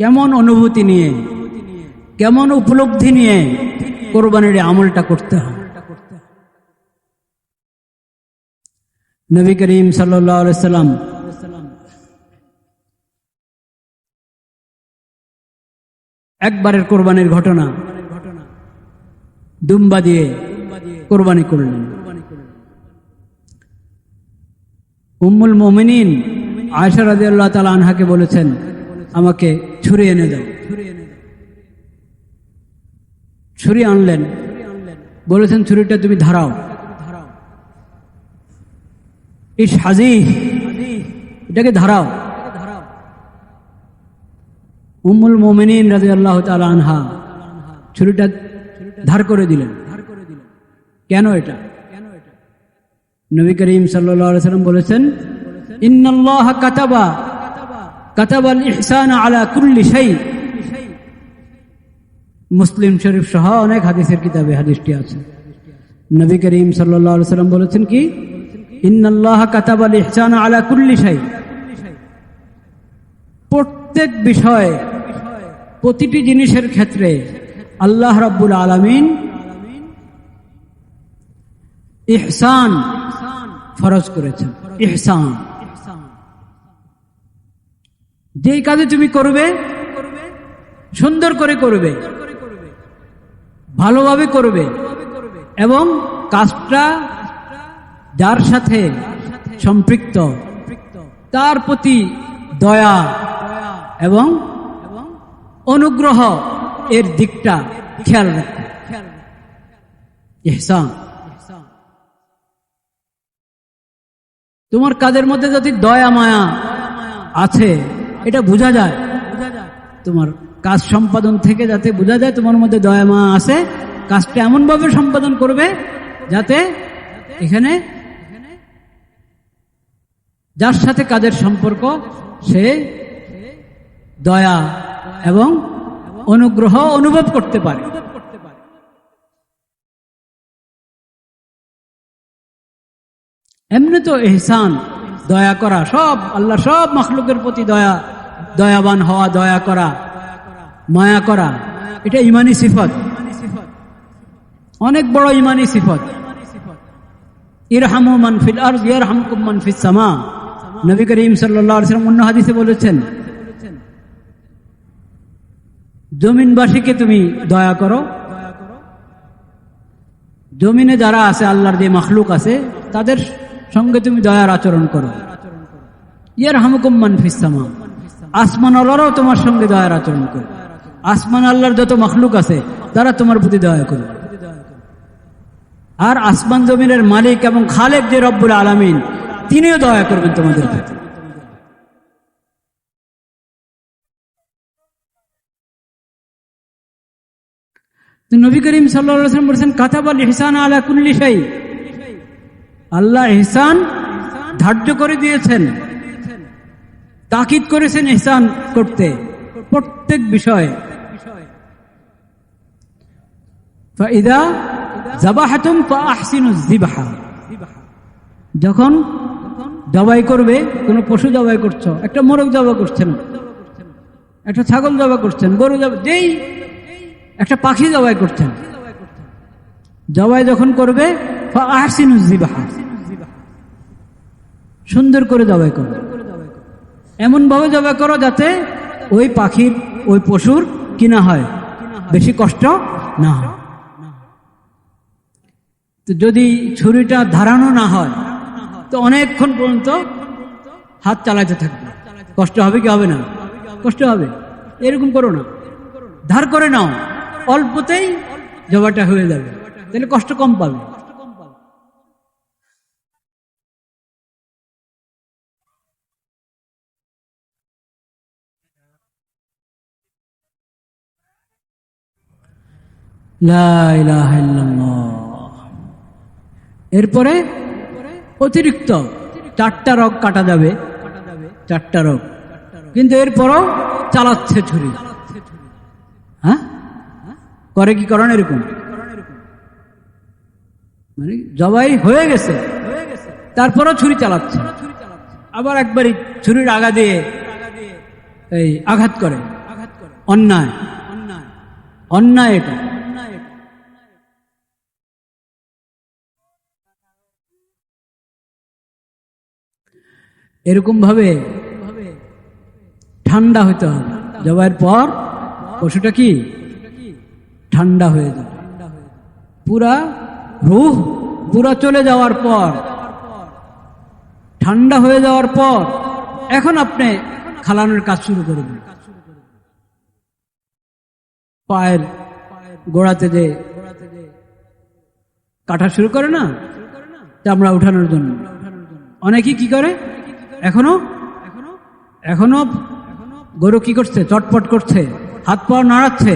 কেমন অনুভূতি নিয়ে, কেমন উপলব্ধি নিয়ে কোরবানির আমলটা করতে হয়। নবী করিম সাল্লাম একবারের কোরবানির ঘটনা দুম্বা দিয়ে কোরবানি করলেন। উম্মুল মোমিনিন আয়সা রাজি আল্লাহ তালা আনহাকে বলেছেন আমাকে ছুরি এনে দাও। ছুরি আনলেন। বলেছেন, ছুরিটা তুমি ধারাও। ইস এটাকে ধারাও। রাজি আল্লাহ আনহা, ছুরিটা ধার করে দিলেন। কেন এটা? নবী করিম সাল্লাম বলেছেন, ইন্নাল্লাহ কাতাবা। ইহসান আলা মুসলিম শরীফ সহ অনেক হাদিসের কিতাবে হাদিসটি আছে। নবী করিম সাল্লাম বলেছেন কি? আলা প্রত্যেক বিষয়, প্রতিটি জিনিসের ক্ষেত্রে আল্লাহ রাব্বুল আলামিন ইহসান ফরজ করেছেন। ইহসান। যেই কাজে তুমি করবে, সুন্দর করে করবে, ভালোভাবে করবে এবং কাজটা যার সাথে সম্পৃক্ত, তার প্রতি দয়া এবং অনুগ্রহ এর দিকটা খেয়াল রাখবে তোমার কাজের মধ্যে যদি দয়া, মায়া আছে এটা বোঝা যায়। তোমার কাজ সম্পাদন থেকে যাতে বোঝা যায়, তোমার মধ্যে দয়া মায়া আছে, কাজটা এমনভাবে সম্পাদন করবে যাতে এখানে যার সাথে কাজের সম্পর্ক, সে দয়া এবং অনুগ্রহ অনুভব করতে পারে। এমনি তো এহসান দয়া করা। সব, আল্লাহ সব মখলুকের প্রতি দয়া, দয়াবান হওয়া, দয়া করা, মায়া করা, এটা ইমানি সিফত। অনেক বড় ইমানি সিফত। ইরহামু মানফিল আর ইয়ারহামকুম মানফিস সামা। নবী করিম সাল্লাল্লাহু আলাইহি ওয়াসাল্লাম অন্য হাদিসে বলেছেন, জমিনবাসীকে তুমি দয়া করো। জমিনে যারা আছে, আল্লাহর যে মখলুক আছে, তাদের সঙ্গে তুমি দয়ার আচরণ করো। ইয়ার হামকুম মানফিসামা আসমান আল্লাহরাও তোমার সঙ্গে দয়ার আচরণ করো। আসমান আল্লাহর যত মখলুক আছে, তারা তোমার প্রতি দয়া করবে আর আসমান জমিনের মালিক এবং খালেক যে রব্বুল আলমিন, তিনিও দয়া করবেন তোমাদের প্রতি। নবী করিম সাল্লাম বলছেন, কাতাবাল ইহসান আলা কুল্লি শাই। আল্লাহ ধার্য করে দিয়েছেন। তাকিদ করেছেন ইহসান করতে। প্রত্যেক বিষয়ে। যখন জবাই করবে, কোনো পশু জবাই করছ, একটা মোরগ জবাই করছেন, একটা ছাগল জবাই করছেন, গরু জবাই, যেই একটা পাখি জবাই করছেন। জবাই যখন করবে সুন্দর করে জবাই করো। এমন ভাবে জবাই করো যাতে ওই পাখির, ওই পশুর কিনা হয়। বেশি কষ্ট না হয়। তো যদি ছুরিটা ধারানো না হয়, তো অনেকক্ষণ পর্যন্ত হাত চালাতে থাকবে। কষ্ট হবে কি হবে না? কষ্ট হবে। এরকম করো না। ধার করে নাও। অল্পতেই জবাটা হয়ে যাবে। তাহলে কষ্ট কম পাবে। এরপরে অতিরিক্ত চারটা রোগ কাটা যাবে। চারটা রোগ। কিন্তু এরপরও চালাচ্ছে ছুরি। হ্যাঁ? করে কি করেন এরকম? মানে জবাই হয়ে গেছে। তারপরও ছুরি চালাচ্ছে। আবার একবারই ছুরির আগা দিয়ে এই আঘাত করে। অন্যায়। অন্যায় এটা। এরকম ভাবে ঠান্ডা হতে হবে। জবাইয়ের পর পশুটা কি? ঠান্ডা হয়ে যাবে পুরা রুহ, পুরা চলে যাওয়ার পর, ঠান্ডা হয়ে যাওয়ার পর এখন আপনি খালানোর কাজ শুরু করবেন পায়ের গোড়াতে যে কাটা শুরু করে না চামড়া উঠানোর জন্য। অনেকেই কি করে? এখনও? এখনও গরু কি করছে? চটপট করছে? হাত পা নাড়াচ্ছে?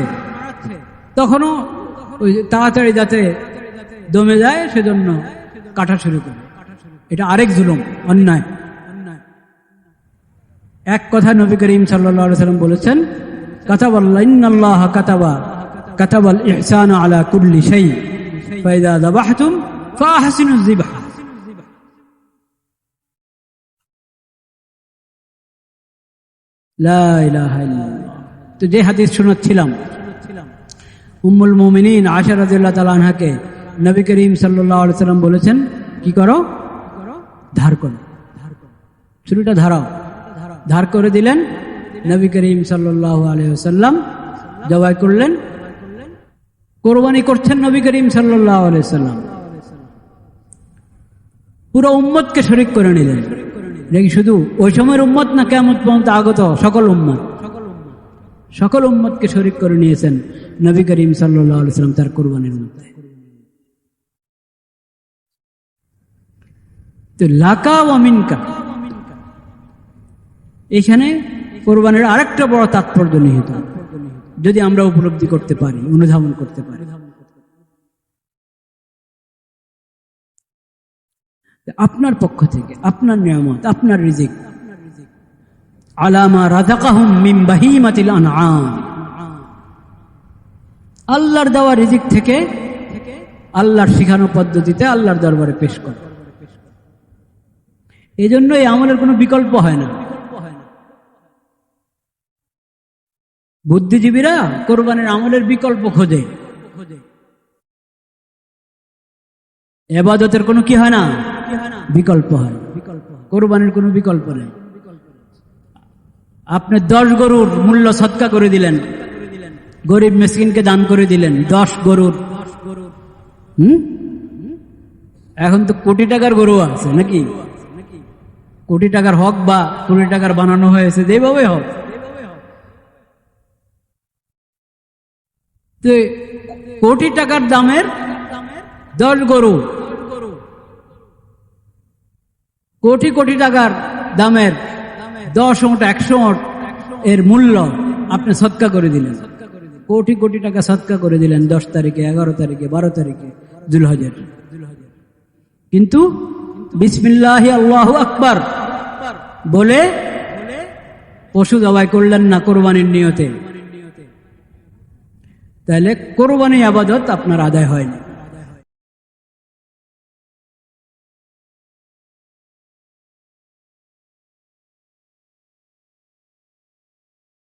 তখনও ওই তাড়াতাড়ি যাতে দমে যায়, সেজন্য কাটা শুরু করে। এটা আরেক জুলুম, অন্যায়। এক কথা নবী করিম সাল্লাম বলেছেন কাতাবাল্লাহ কাতাবা, কাতাবাল আলা কুল্লি শাই ফাইদা তো যে হাদিস শোনাচ্ছিলাম উম্মুল মুমিনিন আশা রাদিয়াল্লাহু তাআলা নবী করিম সাল্লাম বলেছেন, কি করো? ধার করো। ছুরিটা ধারাও। ধার করে দিলেন নবী করিম আলাইহি জবাই করলেন, কোরবানি করছেন নবী করিম সাল্লাম পুরো উম্মতকে শরিক করে নিলেন। দেখি শুধু, ওই সময়ের উম্মত না কেমন পর্যন্ত আগত সকল উম্মত? সকল উম্মতকে শরিক করে নিয়েছেন নবী করিম সাল্লাম তার কোরবানির মধ্যে। তো লাকা ও মিনকা। এখানে কোরবানির আরেকটা বড় তাৎপর্য নিহিত। যদি আমরা উপলব্ধি করতে পারি, অনুধাবন করতে পারি। আপনার পক্ষ থেকে, আপনার নিয়ামত, আপনার রিজিক। আলামা আল্লাহর দেওয়া রিজিক থেকে আল্লাহর শিখানো পদ্ধতিতে আল্লাহর দরবারে পেশ করে। এই জন্য এই আমলের কোনো বিকল্প হয় না। বুদ্ধিজীবীরা কোরবানির আমলের বিকল্প খোঁজে। এবাদতের কোনো কি হয় না? বিকল্প হয়। কোরবানির কোনো বিকল্প নেই। আপনি দশ গরুর মূল্য সৎকা করে দিলেন। গরিব মেসকিনকে দান করে দিলেন। দশ গরুর। হুম? এখন তো কোটি টাকার গরু আছে নাকি? কোটি টাকার হক বা কোটি টাকার বানানো হয়েছে যেভাবে হোক। কোটি টাকার দামের দশ গরু। কোটি কোটি টাকার দামের দশ ওট একশো ওট এর মূল্য আপনি সৎকা করে দিলেন। কোটি কোটি টাকা সৎকা করে দিলেন দশ তারিখে, এগারো তারিখে, বারো তারিখে, জুলহজের। কিন্তু বিসমিল্লাহ আল্লাহ আকবার বলে পশু জবাই করলেন না কোরবানির নিয়তে। তাহলে কোরবানি আবাদত আপনার আদায় হয়নি।